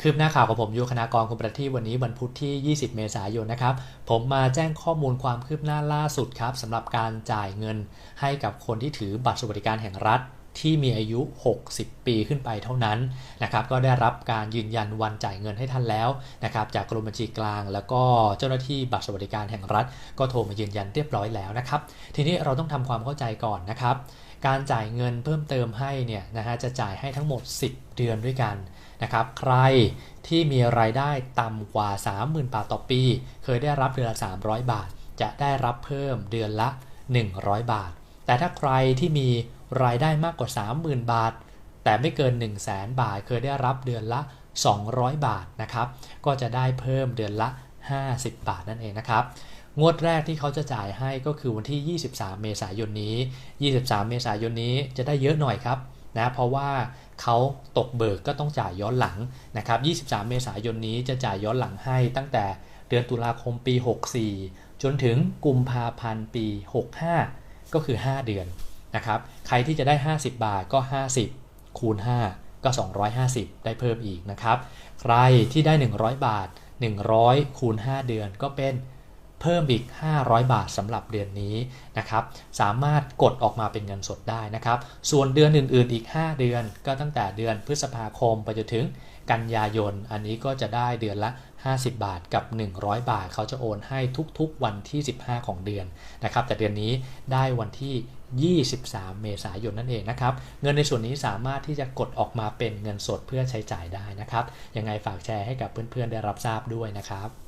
คืบหน้าข่าวของผมยูคณากรคุณประทีวันนี้วันพุธที่ 20 เมษายนนะครับ ผมมาแจ้งข้อมูลความคืบหน้าล่าสุดครับสำหรับการจ่ายเงินให้กับคนที่ถือบัตรสวัสดิการแห่งรัฐ ที่มีอายุ 60 ปีขึ้นไปเท่านั้นนะครับก็ได้รับการยืนยันวันจ่ายเงินให้ท่านแล้วนะครับจากกรมบัญชีกลาง แล้วก็เจ้าหน้าที่บัตรสวัสดิการแห่งรัฐ ก็โทรมายืนยันเรียบร้อยแล้วนะครับทีนี้เราต้องทำความเข้าใจก่อนนะครับการจ่ายเงินเพิ่มเติมให้เนี่ยนะฮะจะจ่ายให้ทั้งหมด 10 เดือนด้วยกันนะครับใครที่มีรายได้ต่ำกว่า 30,000 บาทต่อปี เคยได้รับเดือนละ 300 บาท จะได้รับเพิ่มเดือนละ 100 บาท แต่ถ้าใครที่มี รายได้มากกว่า 30,000 บาท แต่ไม่เกิน 1 0 0 0 0แบาท เคยได้รับเดือนละ 200 บาทนะครับ ก็จะได้เพิ่มเดือนละ 50 บาทนั่นเองนะครับ งวดแรกที่เขาจะจ่ายให้ก็คือวันที่ 23 เมษายนนี้ 23 เมษายนนี้จะได้เยอะหน่อยครับนะเพราะว่าเขาตกเบิกก็ต้องจ่ายย้อนหลังนะครับ 23 เมษายนนี้จะจ่ายย้อนหลังให้ตั้งแต่เดือนตุลาคมปี 64 จนถึงกุมภาพันธ์ปี 65 ก็คือ 5 เดือน นะครับ ใครที่จะได้ 50 บาทก็ 50 คูณ 5 ก็ 250 ได้เพิ่มอีกนะครับ ใครที่ได้ 100 บาท 100 คูณ 5 เดือนก็เป็น เพิ่มอีก 500 บาทสำหรับเดือนนี้นะครับ สามารถกดออกมาเป็นเงินสดได้นะครับ ส่วนเดือนอื่น ๆ อีก 5 เดือน ก็ตั้งแต่เดือนพฤษภาคมไปจนถึงกันยายน อันนี้ก็จะได้เดือนละ 50 บาทกับ 100 บาท เขาจะโอนให้ทุกๆ วันที่ 15 ของเดือนนะครับ แต่เดือนนี้ได้วันที่ 23 เมษายนนั่นเองนะครับ เงินในส่วนนี้สามารถที่จะกดออกมาเป็นเงินสดเพื่อใช้จ่ายได้นะครับ ยังไงฝากแชร์ให้กับเพื่อนๆ ได้รับทราบด้วยนะครับ